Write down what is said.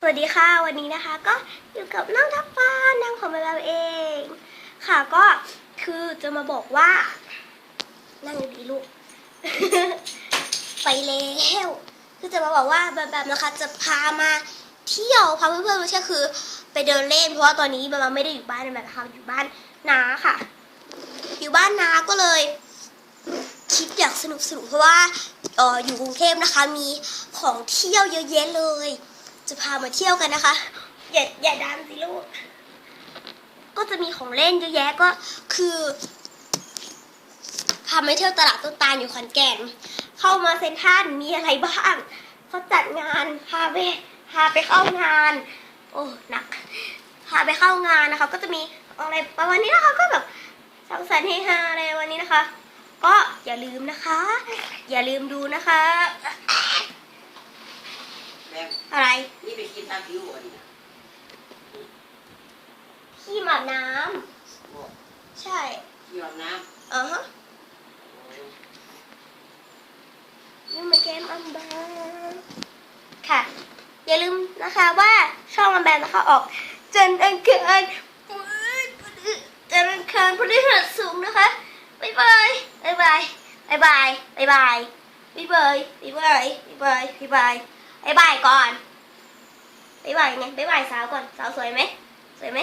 สวัสดีค่ะวันนี้นะคะก็อยู่กับน้องทับฟ้านางของเราเอง ค่ะก็คือจะมาบอกว่า นั่งดีลูก ไปแล้วคือจะมาบอกว่าแบบแบบนะคะ จะพามาเที่ยวพาเพื่อนๆไม่ใช่คือ ไปเดินเล่นเพราะว่าตอนนี้แบบไม่ได้อยู่บ้านแบบนะคะอยู่บ้านนาค่ะ อยู่บ้านนาก็เลยคิดอยากสนุกสนุกเพราะว่าอออยู่กรุงเทพนะคะ มีของเที่ยวเยอะแยะเลย จะพามาเที่ยวกันนะคะ อย่าอย่าดันสิลูก ก็จะมีของเล่นเยอะแยะก็คือพามาเที่ยวตลาดต้นตาลอยู่ขอนแก่น เข้ามาเซ็นทรัลมีอะไรบ้างเขาจัดงานพาไปพาไปเข้างาน โอ้หนักพาไปเข้างานนะคะ ก็จะมีอะไรประมาณนี้นะคะก็แบบสังสรรค์เฮฮาอะไรวันนี้นะคะ ก็อย่าลืมนะคะ อย่าลืมดูนะคะ แม่ง อะไร นี่ไปกินตาม ผิวอันนี้นะขี้หมาบน้บอกำใช่ยอมน้อ่าฮะำยูมาเกมอัมบาค่ะ อย่าลืมนะคะว่าช่องอัมแบนนะคะออกจันทร์อังคารจันทร์อังคารพฤหัสสูงส์นะคะบ๊ายบายบ๊ายบายบ๊ายบายบ๊ายบายบ๊ายบายบ๊ายบายบ๊ายบายบ๊ายบายบ๊ายบายก่อน บ๊ายบายไงบ๊ายบายสาวก่อน สาวสวยไหมสวยไหม